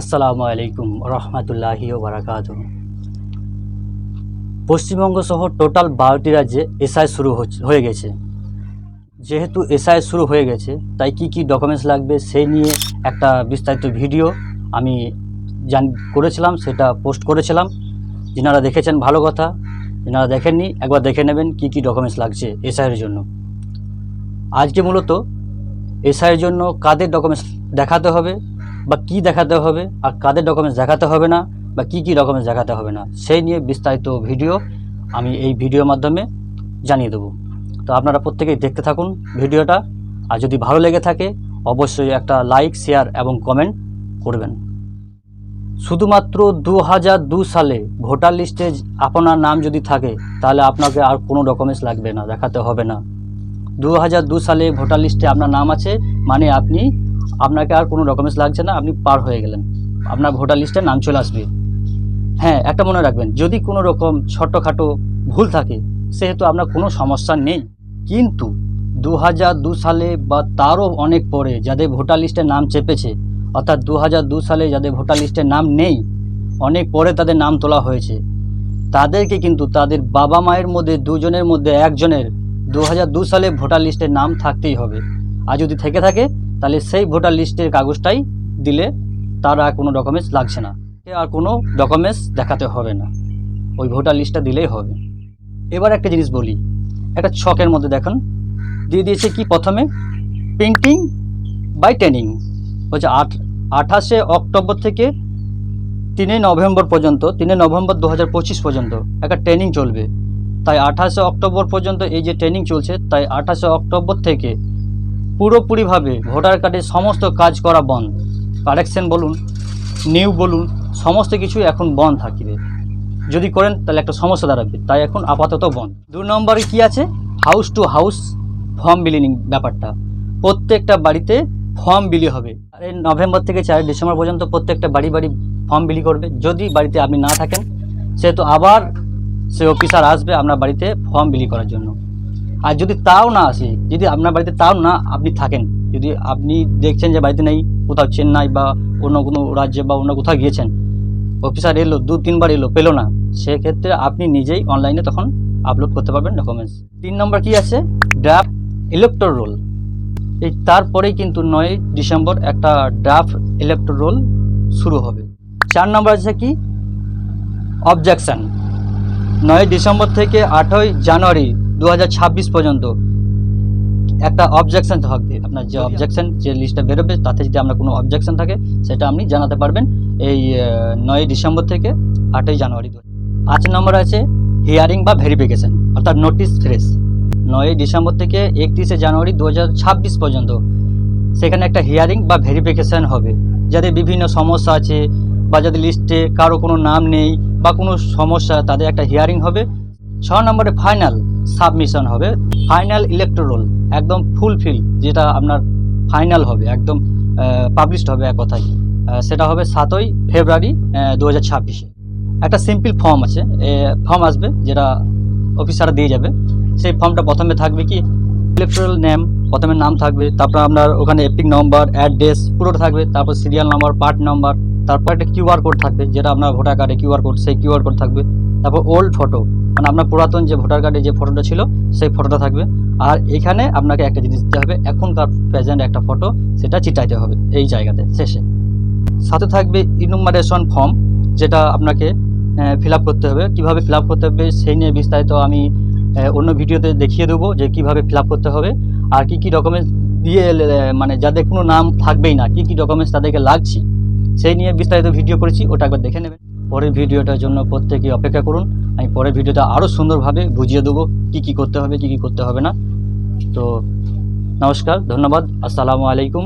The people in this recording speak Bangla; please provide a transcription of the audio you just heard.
আসসালামু আলাইকুম রহমতুল্লাহি বারাকাত পশ্চিমবঙ্গ সহ টোটাল বারোটি রাজ্যে এসআই শুরু হয়ে গেছে। যেহেতু এসআই শুরু হয়ে গেছে, তাই কি কি ডকুমেন্টস লাগবে সেই নিয়ে একটা বিস্তারিত ভিডিও আমি জান করেছিলাম, সেটা পোস্ট করেছিলাম। যিনারা দেখেছেন, ভালো কথা। যিনারা দেখেননি, একবার দেখে নেবেন কি কি ডকুমেন্টস লাগছে এসআইয়ের জন্য। আজকে মূলত এসআইয়ের জন্য কাদের ডকুমেন্টস দেখাতে হবে? বা কি দেখাতে হবে আর কাদের ডকুমেন্টস দেখাতে হবে না বা কি কি ডকুমেন্টস দেখাতে হবে না, সেই নিয়ে বিস্তারিত ভিডিও আমি এই ভিডিওর মাধ্যমে জানিয়ে দেবো। তো আপনারা প্রত্যেকেই দেখতে থাকুন ভিডিওটা আর যদি ভালো লেগে থাকে, অবশ্যই একটা লাইক শেয়ার এবং কমেন্ট করবেন। শুধুমাত্র দু হাজার দু সালে ভোটার লিস্টে আপনার নাম যদি থাকে, তাহলে আপনাকে আর কোনো ডকুমেন্টস লাগবে না, দেখাতে হবে না। দু হাজার দু সালে ভোটার লিস্টে আপনার নাম আছে মানে আপনি আপনাকে আর কোনো ডকুমেন্টস লাগছে না, আপনি পার হয়ে গেলেন। আপনার ভোটার লিস্টে নাম চলে আসবে। হ্যাঁ একটা মনে রাখবেন, যদি কোনো রকম ছোটোখাটো ভুল থাকে, সেহেতু আপনার কোনো সমস্যা নেই। কিন্তু দু দু সালে বা তারও অনেক পরে যাদের ভোটার লিস্টে নাম চেপেছে, অর্থাৎ দু দু সালে যাদের ভোটার লিস্টে নাম নেই, অনেক পরে তাদের নাম তোলা হয়েছে। তাদেরকে কিন্তু তাদের বাবা মায়ের মধ্যে, দুজনের মধ্যে একজনের দু দু সালে ভোটার লিস্টে নাম থাকতেই হবে। আর যদি থেকে থাকে তাহলে সেই ভোটার লিস্টের কাগজটাই দিলে তার আর কোনো ডকুমেন্টস লাগছে না। আর কোনো ডকুমেন্টস দেখাতে হবে না। ওই ভোটার লিস্টটা দিলেই হবে। এবার একটা জিনিস বলি। একটা ছকের মধ্যে দেখুন। দিয়ে দিয়েছে কি প্রথমে? প্রিন্টিং বাই ট্রেনিং হচ্ছে আট, আঠাশে অক্টোবর থেকে তিনে নভেম্বর পর্যন্ত, তিনে নভেম্বর দু হাজার পঁচিশ পর্যন্ত একটা ট্রেনিং চলবে। তাই আঠাশে অক্টোবর পর্যন্ত এই যে ট্রেনিং চলছে, তাই আঠাশে অক্টোবর থেকে পুরোপুরিভাবে ভোটার কার্ডে সমস্ত কাজ করা বন্ধ। কারেকশন বলুন, নিউ বলুন, সমস্ত কিছু এখন বন্ধ থাকবে। যদি করেন, তাহলে একটা সমস্যা দাঁড়াবে, তাই এখন আপাতত বন্ধ। দু নম্বরে কি আছে? House to house form billing ব্যাপারটা। প্রত্যেকটা বাড়িতে ফর্ম বিলি হবে। আর এই নভেম্বর থেকে চার ডিসেম্বর পর্যন্ত প্রত্যেকটা বাড়ি বাড়ি ফর্ম বিলি করবে। যদি বাড়িতে আপনি না থাকেন সেহেতু আবার সে অফিসার আসবে আপনার বাড়িতে ফর্ম বিলি করার জন্য। আর যদি তাও না আসে, যদি আপনার বাড়িতে তাও না আপনি থাকেন, যদি আপনি দেখছেন যে বাড়িতে নেই, কোথাও চেন্নাই বা অন্য কোনো রাজ্যে বা অন্য কোথাও গিয়েছেন অফিসার এলো, দু, তিনবার এলো, পেল না, সেক্ষেত্রে আপনি নিজেই অনলাইনে তখন আপলোড করতে পারবেন ডকুমেন্টস তিন নম্বর কি আছে? ড্রাফট ইলেকট্রো রোল এই তারপরেই কিন্তু নয় ডিসেম্বর একটা ড্রাফট ইলেকট্রো রোল শুরু হবে। চার নম্বর আছে কি? অবজেকশন নয় ডিসেম্বর থেকে আটই জানুয়ারি দু হাজার ছাব্বিশ পর্যন্ত একটা অবজেকশন থাকবে। আপনার যে অবজেকশন যে লিস্টটা বেরোবে তাতে যদি আপনার কোনো অবজেকশন থাকে সেটা আপনি জানাতে পারবেন এই নয় ডিসেম্বর থেকে আটই জানুয়ারি পাঁচ নম্বর আছে হিয়ারিং বা ভেরিফিকেশন অর্থাৎ নোটিশ ফ্রেশ নয় ডিসেম্বর থেকে একত্রিশে জানুয়ারি দু হাজার ছাব্বিশ পর্যন্ত সেখানে একটা হিয়ারিং বা ভেরিফিকেশান হবে। যাদের বিভিন্ন সমস্যা আছে বা যাদের লিস্টে কারও কোনো নাম নেই বা কোনো সমস্যা তাদের একটা হিয়ারিং হবে। ছ নম্বরে ফাইনাল সাবমিশন হবে। ফাইনাল ইলেকট্রোল একদম ফুলফিল যেটা আপনার ফাইনাল হবে, একদম পাবলিশড হবে এক কথায়। সেটা হবে সাতই ফেব্রুয়ারি দু হাজার ছাব্বিশে। একটা সিম্পল ফর্ম আছে ফর্ম আসবে, যেটা অফিসার দিয়ে যাবে। সেই ফর্মটা প্রথমে থাকবে কি? ইলেকট্রাল নেম প্রথমে নাম থাকবে, তারপর আপনার ওখানে এপিক নম্বর অ্যাড্রেস পুরোটা থাকবে, তারপর সিরিয়াল নাম্বার পার্ট নাম্বার তারপর একটা কিউআর কোড থাকবে, যেটা আপনার ভোটার কার্ডে কিউআর কোড সেই কিউআর কোড থাকবে। তারপর ওল্ড ফটো মানে আপনার পুরাতন যে ভোটার কার্ডে যে ফটোটা ছিল, সেই ফটোটা থাকবে। আর এখানে আপনাকে একটা জিনিস দিতে হবে, এখনকার প্রেজেন্ট একটা ফটো সেটা চিটাইতে হবে এই জায়গাতে, শেষে। সাথে থাকবে ইনুমারেশন ফর্ম যেটা আপনাকে ফিল করতে হবে। কীভাবে ফিল করতে হবে, সেই নিয়ে বিস্তারিত আমি অন্য ভিডিওতে দেখিয়ে দেবো যে কীভাবে ফিল করতে হবে। আর কি কি ডকুমেন্টস দিয়ে মানে যাদের কোনো নাম থাকবেই না, কি কি ডকুমেন্টস তাদেরকে লাগছে, সেই নিয়ে বিস্তারিত ভিডিও করেছি, ওটা একবার দেখে নেবেন। পরের ভিডিওটার জন্য প্রত্যেকেই অপেক্ষা করুন। আমি পরের ভিডিওটা আরও সুন্দরভাবে বুঝিয়ে দেবো কি কি করতে হবে, কি কি করতে হবে না। তো নমস্কার, ধন্যবাদ, আসসালামু আলাইকুম।